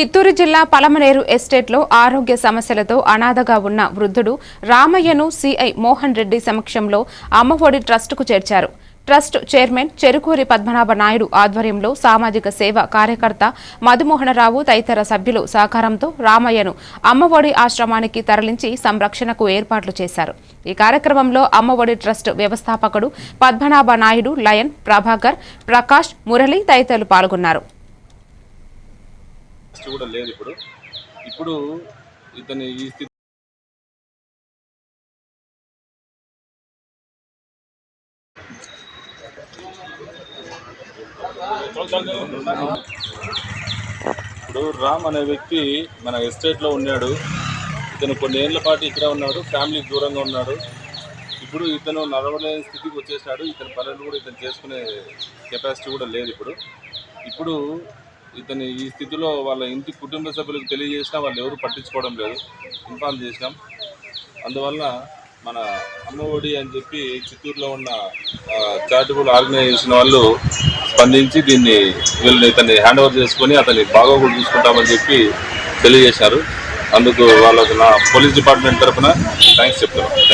చిత్తూరు జిల్లా పలమనేరు ఎస్టేట్లో ఆరోగ్య సమస్యలతో అనాథగా ఉన్న వృద్ధుడు రామయ్యను సిఐ మోహన్ రెడ్డి సమక్షంలో అమ్మఒడి ట్రస్టుకు చేర్చారు. ట్రస్ట్ చైర్మన్ చెరుకూరి పద్మనాభ నాయుడు ఆధ్వర్యంలో సామాజిక సేవ కార్యకర్త మధుమోహనరావు తదితర సభ్యులు సహకారంతో రామయ్యను అమ్మఒడి ఆశ్రమానికి తరలించి సంరక్షణకు ఏర్పాట్లు చేశారు. ఈ కార్యక్రమంలో అమ్మఒడి ట్రస్ట్ వ్యవస్థాపకుడు పద్మనాభ నాయుడు లయన్ ప్రభాకర్ ప్రకాష్ మురళి తదితరులు పాల్గొన్నారు. కూడా లేదు ఇప్పుడు. ఇప్పుడు ఇతని ఈ స్థితి ఇప్పుడు రామ్ అనే వ్యక్తి మన ఎస్టేట్లో ఉన్నాడు. ఇతను కొన్ని ఏళ్ళ పాటు ఇక్కడే ఉన్నాడు ఫ్యామిలీకి దూరంగా ఉన్నాడు. ఇప్పుడు ఇతను నడవలేని స్థితికి వచ్చేసాడు. ఇతని పనులు కూడా ఇతను చేసుకునే కెపాసిటీ కూడా లేదు ఇప్పుడు. ఇప్పుడు ఇతని ఈ స్థితిలో వాళ్ళ ఇంటి కుటుంబ సభ్యులకు తెలియజేసినా వాళ్ళు ఎవరు పట్టించుకోవడం లేదు. ఇన్ఫార్మ్ చేసినాం. అందువల్ల మన అమ్మఒడి అని చెప్పి చిత్తూరులో ఉన్న చారిటబుల్ ఆర్గనైజేషన్ వాళ్ళు స్పందించి దీన్ని వీళ్ళని ఇతన్ని హ్యాండ్ ఓవర్ చేసుకొని అతని బాగోగులు చూసుకుంటామని చెప్పి తెలియజేశారు. అందుకు వాళ్ళకు నా పోలీస్ డిపార్ట్మెంట్ తరఫున థ్యాంక్స్ చెప్తున్నాను థ్యాంక్